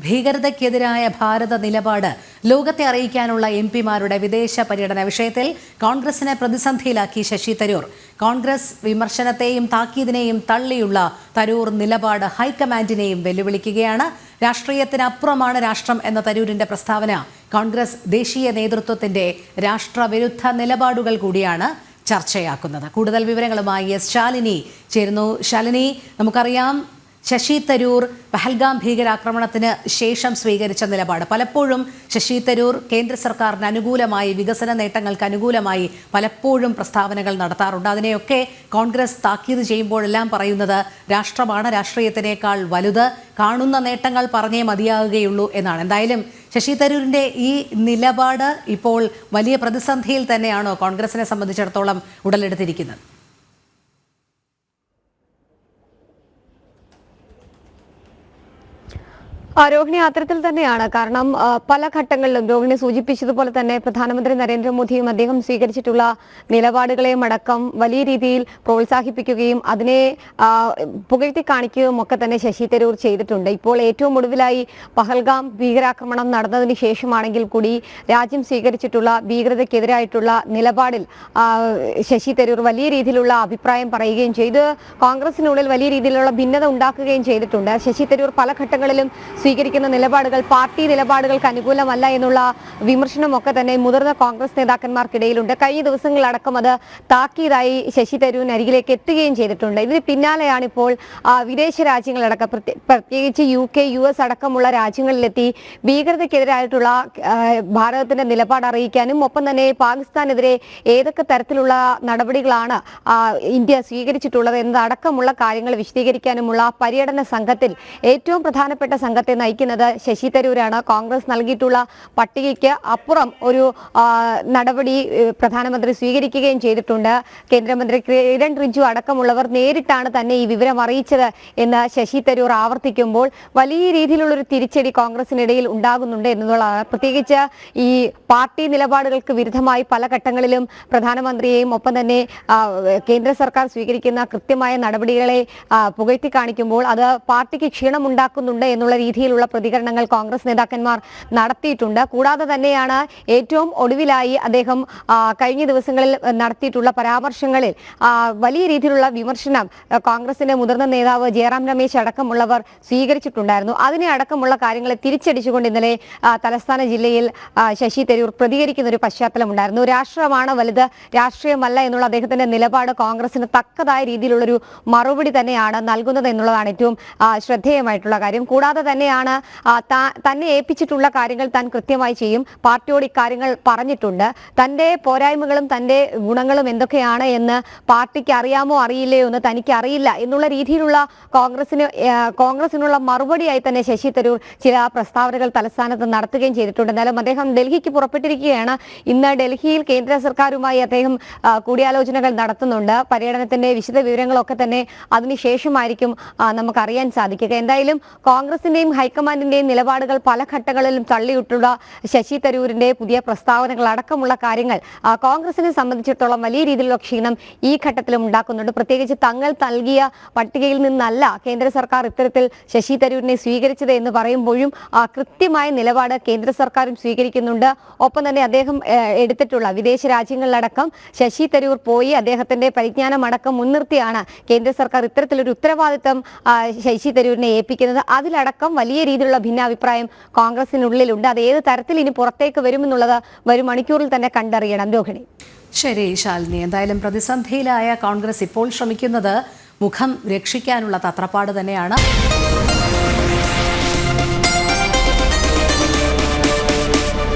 ഭീകരതയ്ക്കെതിരായ ഭാരത നിലപാട് ലോകത്തെ അറിയിക്കാനുള്ള എം പിമാരുടെ വിദേശ പര്യടന വിഷയത്തിൽ കോൺഗ്രസിനെ പ്രതിസന്ധിയിലാക്കി ശശി തരൂർ. കോൺഗ്രസ് വിമർശനത്തെയും താക്കീതിനെയും തള്ളിയുള്ള തരൂർ നിലപാട് ഹൈക്കമാൻഡിനെയും വെല്ലുവിളിക്കുകയാണ്. രാഷ്ട്രീയത്തിനപ്പുറമാണ് രാഷ്ട്രം എന്ന തരൂരിന്റെ പ്രസ്താവന. കോൺഗ്രസ് ദേശീയ നേതൃത്വത്തിന്റെ രാഷ്ട്രവിരുദ്ധ നിലപാടുകൾ കൂടിയാണ് ചർച്ചയാക്കുന്നത്. കൂടുതൽ വിവരങ്ങളുമായി എസ് ശാലിനി ചേരുന്നു. ശാലിനി നമുക്കറിയാം ശശി തരൂർ പഹൽഗാം ഭീകരാക്രമണത്തിന് ശേഷം സ്വീകരിച്ച നിലപാട്. പലപ്പോഴും ശശി തരൂർ കേന്ദ്ര സർക്കാരിന് അനുകൂലമായി വികസന നേട്ടങ്ങൾക്ക് അനുകൂലമായി പലപ്പോഴും പ്രസ്താവനകൾ നടത്താറുണ്ട്. അതിനെയൊക്കെ കോൺഗ്രസ് താക്കീത് ചെയ്യുമ്പോഴെല്ലാം പറയുന്നത് രാഷ്ട്രമാണ് രാഷ്ട്രീയത്തിനേക്കാൾ വലുത് കാണുന്ന നേട്ടങ്ങൾ പറഞ്ഞേ മതിയാകുകയുള്ളൂ എന്നാണ്. എന്തായാലും ശശി തരൂരിന്റെ ഈ നിലപാട് ഇപ്പോൾ വലിയ പ്രതിസന്ധിയിൽ തന്നെയാണോ കോൺഗ്രസിനെ സംബന്ധിച്ചിടത്തോളം ഉടലെടുത്തിരിക്കുന്നത്? രോഹിണി അത്തരത്തിൽ തന്നെയാണ്. കാരണം പല ഘട്ടങ്ങളിലും രോഹിണി സൂചിപ്പിച്ചതുപോലെ തന്നെ പ്രധാനമന്ത്രി നരേന്ദ്രമോദിയും അദ്ദേഹം സ്വീകരിച്ചിട്ടുള്ള നിലപാടുകളെയും അടക്കം വലിയ രീതിയിൽ പ്രോത്സാഹിപ്പിക്കുകയും അതിനെ പുകഴ്ത്തി കാണിക്കുകയും ഒക്കെ തന്നെ ശശി തരൂർ ചെയ്തിട്ടുണ്ട്. ഇപ്പോൾ ഏറ്റവും ഒടുവിലായി പഹൽഗാം ഭീകരാക്രമണം നടന്നതിന് ശേഷമാണെങ്കിൽ കൂടി രാജ്യം സ്വീകരിച്ചിട്ടുള്ള ഭീകരതയ്ക്കെതിരായിട്ടുള്ള നിലപാടിൽ ശശി തരൂർ വലിയ രീതിയിലുള്ള അഭിപ്രായം പറയുകയും ചെയ്തു കോൺഗ്രസിനുള്ളിൽ വലിയ രീതിയിലുള്ള ഭിന്നത ഉണ്ടാക്കുകയും ചെയ്തിട്ടുണ്ട്. ശശി തരൂർ പല ഘട്ടങ്ങളിലും സ്വീകരിക്കുന്ന നിലപാടുകൾ പാർട്ടി നിലപാടുകൾക്ക് അനുകൂലമല്ല എന്നുള്ള വിമർശനമൊക്കെ തന്നെ മുതിർന്ന കോൺഗ്രസ് നേതാക്കന്മാർക്കിടയിലുണ്ട്. കഴിഞ്ഞ ദിവസങ്ങളിലടക്കം അത് താക്കീതായി ശശി തരൂരിന് അരികിലേക്ക് എത്തുകയും ചെയ്തിട്ടുണ്ട്. ഇതിന് പിന്നാലെയാണ് ഇപ്പോൾ വിദേശ രാജ്യങ്ങളടക്കം പ്രത്യേക- പ്രത്യേകിച്ച് യു കെ യു എസ് അടക്കമുള്ള രാജ്യങ്ങളിലെത്തി ഭീകരതയ്ക്കെതിരായിട്ടുള്ള ഭാരതത്തിന്റെ നിലപാട് അറിയിക്കാനും ഒപ്പം തന്നെ പാകിസ്ഥാനെതിരെ ഏതൊക്കെ തരത്തിലുള്ള നടപടികളാണ് ഇന്ത്യ സ്വീകരിച്ചിട്ടുള്ളത് എന്നതടക്കമുള്ള കാര്യങ്ങൾ വിശദീകരിക്കാനുമുള്ള പര്യടന സംഘത്തിൽ ഏറ്റവും പ്രധാനപ്പെട്ട സംഘത്തെ നയിക്കുന്നത് ശശി തരൂരാണ്. കോൺഗ്രസ് നൽകിയിട്ടുള്ള പട്ടികയ്ക്ക് അപ്പുറം ഒരു നടപടി പ്രധാനമന്ത്രി സ്വീകരിക്കുകയും ചെയ്തിട്ടുണ്ട്. കേന്ദ്രമന്ത്രി കിരൺ റിജു അടക്കമുള്ളവർ നേരിട്ടാണ് തന്നെ ഈ വിവരം അറിയിച്ചത് എന്ന് ശശി തരൂർ ആവർത്തിക്കുമ്പോൾ വലിയ രീതിയിലുള്ളൊരു തിരിച്ചടി കോൺഗ്രസിനിടയിൽ ഉണ്ടാകുന്നുണ്ട് എന്നുള്ളതാണ്. പ്രത്യേകിച്ച് ഈ പാർട്ടി നിലപാടുകൾക്ക് വിരുദ്ധമായി പല ഘട്ടങ്ങളിലും പ്രധാനമന്ത്രിയെയും ഒപ്പം തന്നെ കേന്ദ്ര സർക്കാർ സ്വീകരിക്കുന്ന കൃത്യമായ നടപടികളെ പുകഴ്ത്തി കാണിക്കുമ്പോൾ അത് പാർട്ടിക്ക് ക്ഷീണമുണ്ടാക്കുന്നുണ്ട് എന്നുള്ള രീതിയിലുള്ള പ്രതികരണങ്ങൾ കോൺഗ്രസ് നേതാക്കന്മാർ നടത്തിയിട്ടുണ്ട്. കൂടാതെ തന്നെയാണ് ഏറ്റവും ഒടുവിലായി അദ്ദേഹം കഴിഞ്ഞ ദിവസങ്ങളിൽ നടത്തിയിട്ടുള്ള പരാമർശങ്ങളിൽ വലിയ രീതിയിലുള്ള വിമർശനം കോൺഗ്രസിന്റെ മുതിർന്ന നേതാവ് ജയറാം രമേശ് അടക്കമുള്ളവർ സ്വീകരിച്ചിട്ടുണ്ടായിരുന്നു. അതിനെ അടക്കമുള്ള കാര്യങ്ങളെ തിരിച്ചടിച്ചുകൊണ്ട് ഇന്നലെ തലസ്ഥാന ജില്ലയിൽ ശശി തരൂർ പ്രതികരിക്കുന്ന ഒരു പശ്ചാത്തലമുണ്ടായിരുന്നു. രാഷ്ട്രമാണ് വലുത് രാഷ്ട്രീയമല്ല എന്നുള്ള അദ്ദേഹത്തിന്റെ നിലപാട് കോൺഗ്രസിന് തക്കതായ രീതിയിലുള്ളൊരു മറുപടി തന്നെയാണ് നൽകുന്നത് എന്നുള്ളതാണ് ഏറ്റവും ശ്രദ്ധേയമായിട്ടുള്ള കാര്യം. കൂടാതെ തന്നെയാണ് തന്നെ ഏൽപ്പിച്ചിട്ടുള്ള കാര്യങ്ങൾ താൻ കൃത്യമായി ചെയ്യും. പാർട്ടിയോട് ഇക്കാര്യങ്ങൾ പറഞ്ഞിട്ടുണ്ട്. തന്റെ പോരായ്മകളും തന്റെ ഗുണങ്ങളും എന്തൊക്കെയാണ് എന്ന് പാർട്ടിക്ക് അറിയാമോ അറിയില്ലയോ എന്ന് തനിക്ക് അറിയില്ല എന്നുള്ള രീതിയിലുള്ള കോൺഗ്രസിന് കോൺഗ്രസിനുള്ള മറുപടിയായി തന്നെ ശശി തരൂർ ചില പ്രസ്താവനകൾ തലസ്ഥാനത്ത് നടത്തുകയും ചെയ്തിട്ടുണ്ട്. എന്നാലും അദ്ദേഹം ഡൽഹിക്ക് പുറപ്പെട്ടിരിക്കുകയാണ്. ഇന്ന് ഡൽഹിയിൽ കേന്ദ്ര സർക്കാരുമായി അദ്ദേഹം കൂടിയാലോചനകൾ നടത്തുന്നുണ്ട്. പര്യടനത്തിന്റെ വിശദ വിവരങ്ങളൊക്കെ തന്നെ അതിനുശേഷമായിരിക്കും നമുക്കറിയാൻ സാധിക്കുക. എന്തായാലും കോൺഗ്രസിന്റെയും ഹൈക്കമാൻഡിന്റെയും നിലപാടുകൾ പല ഘട്ടങ്ങളിലും തള്ളിയിട്ടുള്ള ശശി തരൂരിന്റെ പുതിയ പ്രസ്താവനകൾ അടക്കമുള്ള കാര്യങ്ങൾ കോൺഗ്രസിനെ സംബന്ധിച്ചിടത്തോളം വലിയ രീതിയിലുള്ള ക്ഷീണം ഈ ഘട്ടത്തിലും ഉണ്ടാക്കുന്നുണ്ട്. പ്രത്യേകിച്ച് തങ്ങൾ നൽകിയ പട്ടികയിൽ നിന്നല്ല കേന്ദ്ര സർക്കാർ ഇത്തരത്തിൽ ശശി തരൂരിനെ സ്വീകരിച്ചത് എന്ന് പറയുമ്പോഴും കൃത്യമായ നിലപാട് കേന്ദ്ര സർക്കാരും സ്വീകരിക്കുന്നുണ്ട്. ഒപ്പം തന്നെ അദ്ദേഹം എടുത്തിട്ടുള്ള വിദേശ രാജ്യങ്ങളിലടക്കം ശശി തരൂർ പോയി അദ്ദേഹത്തിന്റെ പരിജ്ഞാനം അടക്കം മുൻനിർത്തിയാണ് കേന്ദ്ര സർക്കാർ ഇത്തരത്തിലൊരു ഉത്തരവാദിത്തം ആ, ശശി തരൂരിനെ ഏൽപ്പിക്കുന്നത്. അതിലടക്കം വലിയ രീതിയിലുള്ള ഭിന്നാഭിപ്രായം കോൺഗ്രസിനുള്ളിലുണ്ട്. അത് ഏത് തരത്തിൽ ഇനി പുറത്തേക്ക് വരുമെന്നുള്ളത് വരും മണിക്കൂറിൽ തന്നെ കണ്ടറിയണം. രോഹിണി ശരി ശാലിനി. എന്തായാലും പ്രതിസന്ധിയിലായ കോൺഗ്രസ് ഇപ്പോൾ ശ്രമിക്കുന്നത് മുഖം രക്ഷിക്കാനുള്ള തത്രപ്പാട് തന്നെയാണ്.